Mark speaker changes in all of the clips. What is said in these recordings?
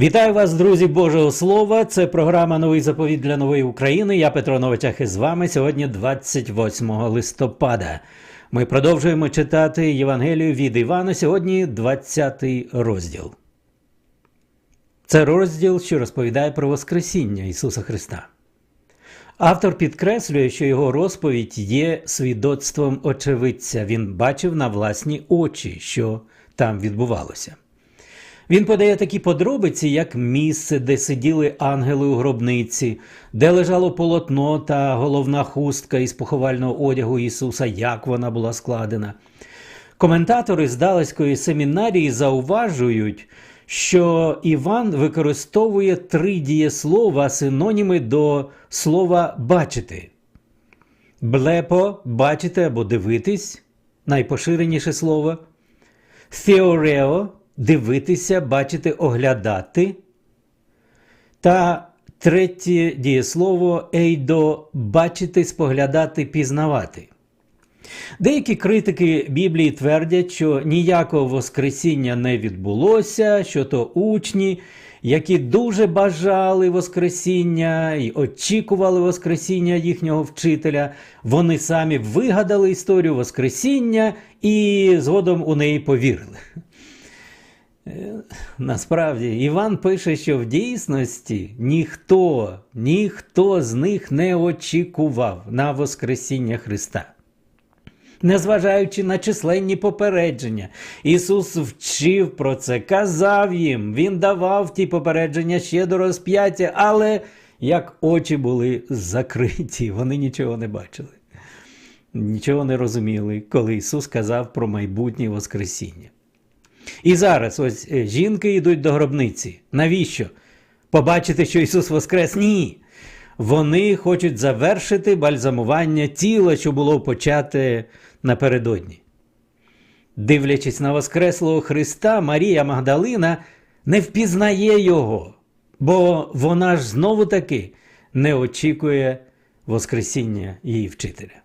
Speaker 1: Вітаю вас, друзі Божого Слова. Це програма Новий заповіт для нової України. Я Петро Новичах із вами. Сьогодні 28 листопада. Ми продовжуємо читати Євангелію від Івана. Сьогодні 20 розділ. Це розділ, що розповідає про Воскресіння Ісуса Христа. Автор підкреслює, що його розповідь є свідоцтвом очевидця. Він бачив на власні очі, що там відбувалося. Він подає такі подробиці, як місце, де сиділи ангели у гробниці, де лежало полотно та головна хустка із поховального одягу Ісуса, як вона була складена. Коментатори з Далеської семінарії зауважують, що Іван використовує три дієслова синоніми до слова бачити. Блепо бачити або дивитись найпоширеніше слово. Theoreo дивитися, бачити, оглядати. Та третє дієслово ейдо бачити, споглядати, пізнавати. Деякі критики Біблії твердять, що ніякого Воскресіння не відбулося, що то учні, які дуже бажали Воскресіння і очікували Воскресіння їхнього вчителя, вони самі вигадали історію Воскресіння і згодом у неї повірили. Е, Насправді, Іван пише, що в дійсності ніхто, ніхто з них не очікував на Воскресіння Христа. Незважаючи на численні попередження, Ісус вчив про це, казав їм, Він давав ті попередження ще до розп'яття, але як очі були закриті, вони нічого не бачили, нічого не розуміли, коли Ісус казав про майбутнє Воскресіння. І зараз ось е, жінки йдуть до гробниці. Навіщо? Побачити, що Ісус Воскрес? Ні. Вони хочуть завершити бальзамування тіла, що було почате напередодні. Дивлячись на Воскреслого Христа, Марія Магдалина не впізнає Його, бо вона ж знову таки не очікує Воскресіння її вчителя.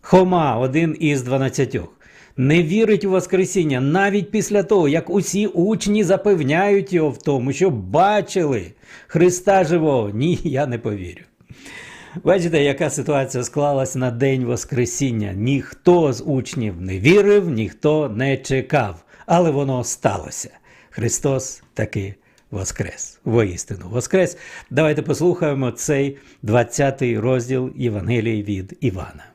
Speaker 1: Хома, один із дванадцятьох, не вірить у Воскресіння навіть після того, як усі учні запевняють його в тому, що бачили Христа живого. Ні, я не повірю. Бачите, яка ситуація склалась на День Воскресіння. Ніхто з учнів не вірив, ніхто не чекав, але воно сталося. Христос таки Воскрес. Воістину Воскрес. Давайте послухаємо цей 20-й розділ Євангелії від Івана.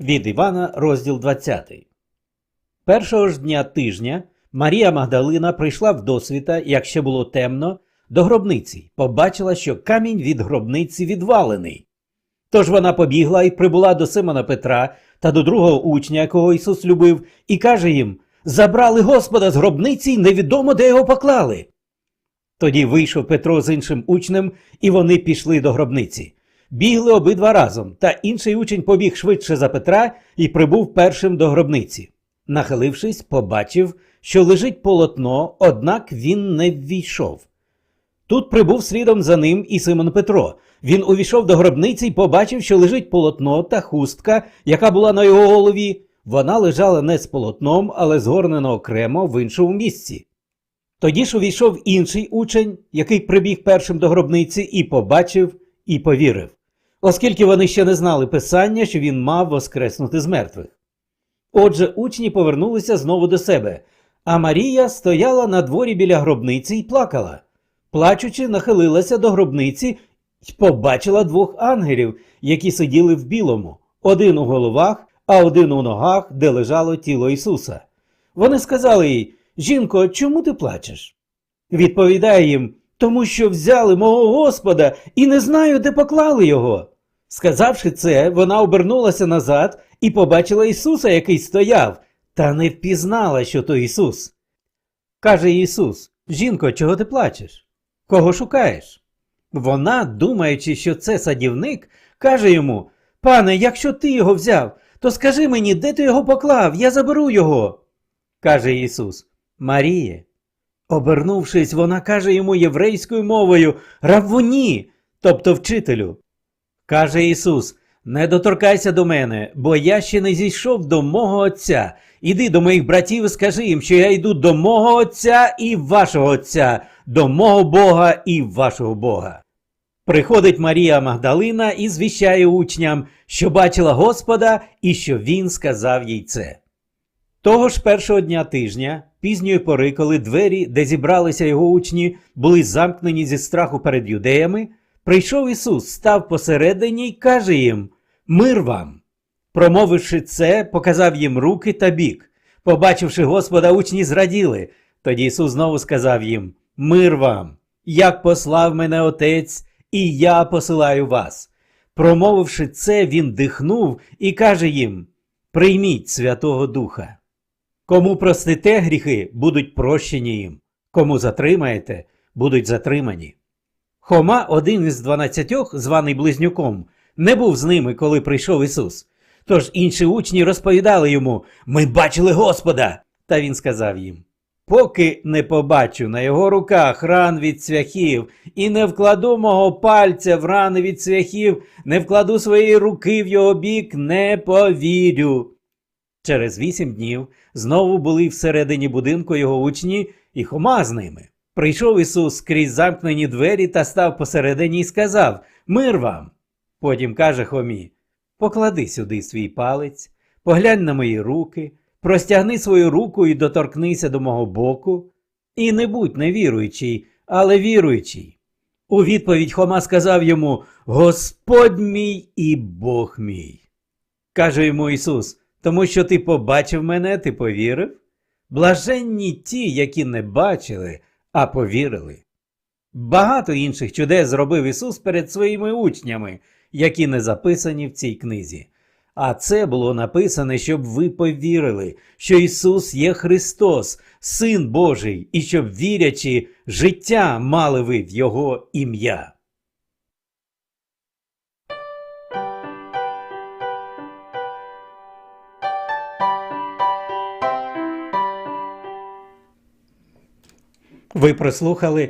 Speaker 1: Від Івана, розділ 20. Першого ж дня тижня Марія Магдалина прийшла в досвіта, як ще було темно, до гробниці, побачила, що камінь від гробниці відвалений. Тож вона побігла і прибула до Симона Петра та до другого учня, якого Ісус любив, і каже їм: Забрали Господа з гробниці, й невідомо, де його поклали. Тоді вийшов Петро з іншим учнем, і вони пішли до гробниці. Бігли обидва разом, та інший учень побіг швидше за Петра і прибув першим до гробниці. Нахилившись, побачив, що лежить полотно, однак він не ввійшов. Тут прибув слідом за ним і Симон Петро. Він увійшов до гробниці і побачив, що лежить полотно та хустка, яка була на його голові. Вона лежала не з полотном, але згорнена окремо в іншому місці. Тоді ж увійшов інший учень, який прибіг першим до гробниці, і побачив, і повірив, оскільки вони ще не знали писання, що він мав воскреснути з мертвих. Отже, учні повернулися знову до себе, а Марія стояла на дворі біля гробниці і плакала. Плачучи, нахилилася до гробниці і побачила двох ангелів, які сиділи в білому, один у головах, а один у ногах, де лежало тіло Ісуса. Вони сказали їй: Жінко, чому ти плачеш? Відповідає їм, тому що взяли мого Господа і не знаю, де поклали його. Сказавши це, вона обернулася назад і побачила Ісуса, який стояв, та не впізнала, що то Ісус. Каже Ісус: Жінко, чого ти плачеш? Кого шукаєш? Вона, думаючи, що це садівник, каже йому: Пане, якщо ти його взяв, то скажи мені, де ти його поклав, я заберу його. каже Ісус. Маріє. Обернувшись, вона каже йому єврейською мовою Раввуні, тобто вчителю. Каже Ісус: Не доторкайся до мене, бо я ще не зійшов до мого Отця. Іди до моїх братів і скажи їм, що я йду до мого Отця і вашого Отця, до мого Бога і вашого Бога. Приходить Марія Магдалина і звіщає учням, що бачила Господа і що Він сказав їй це. Того ж першого дня тижня, пізньої пори, коли двері, де зібралися його учні, були замкнені зі страху перед юдеями, прийшов Ісус, став посередині й каже їм: Мир вам! Промовивши це, показав їм руки та бік. Побачивши Господа, учні зраділи. Тоді Ісус знову сказав їм: Мир вам! Як послав мене Отець, і я посилаю вас. Промовивши це, він дихнув і каже їм: Прийміть Святого Духа. Кому простите гріхи, будуть прощені їм, кому затримаєте, будуть затримані. Хома, один із дванадцятьох, званий близнюком, не був з ними, коли прийшов Ісус. Тож інші учні розповідали йому Ми бачили Господа. Та він сказав їм: Поки не побачу на його руках ран від цвяхів, і не вкладу мого пальця в рани від цвяхів, не вкладу своєї руки в його бік, не повірю. Через вісім днів знову були всередині будинку його учні, і Хома з ними. Прийшов Ісус крізь замкнені двері та став посередині і сказав Мир вам. Потім каже Хомі: Поклади сюди свій палець, поглянь на мої руки, простягни свою руку і доторкнися до мого боку, і не будь невіруючий, але віруючий. У відповідь Хома сказав йому Господь мій і Бог мій. Каже йому Ісус, тому що ти побачив мене, ти повірив? Блаженні ті, які не бачили, а повірили. Багато інших чудес зробив Ісус перед своїми учнями, які не записані в цій книзі. А це було написане, щоб ви повірили, що Ісус є Христос, Син Божий, і щоб вірячи, життя мали ви в Його ім'я. Ви прослухали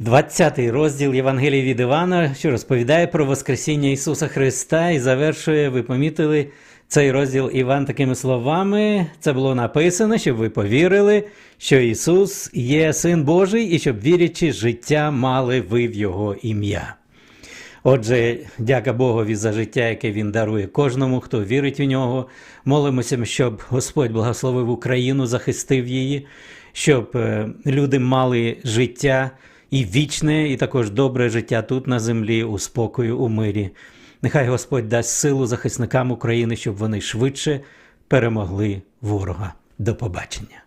Speaker 1: 20-й розділ Євангелії від Івана, що розповідає про Воскресіння Ісуса Христа і завершує, ви помітили цей розділ Іван такими словами. Це було написано, щоб ви повірили, що Ісус є Син Божий і щоб вірячи, життя мали ви в Його ім'я. Отже, дяка Богові за життя, яке Він дарує кожному, хто вірить у нього. Молимося, щоб Господь благословив Україну, захистив її, щоб е, люди мали життя і вічне, і також добре життя тут на землі, у спокою, у мирі. Нехай Господь дасть силу захисникам України, щоб вони швидше перемогли ворога. До побачення.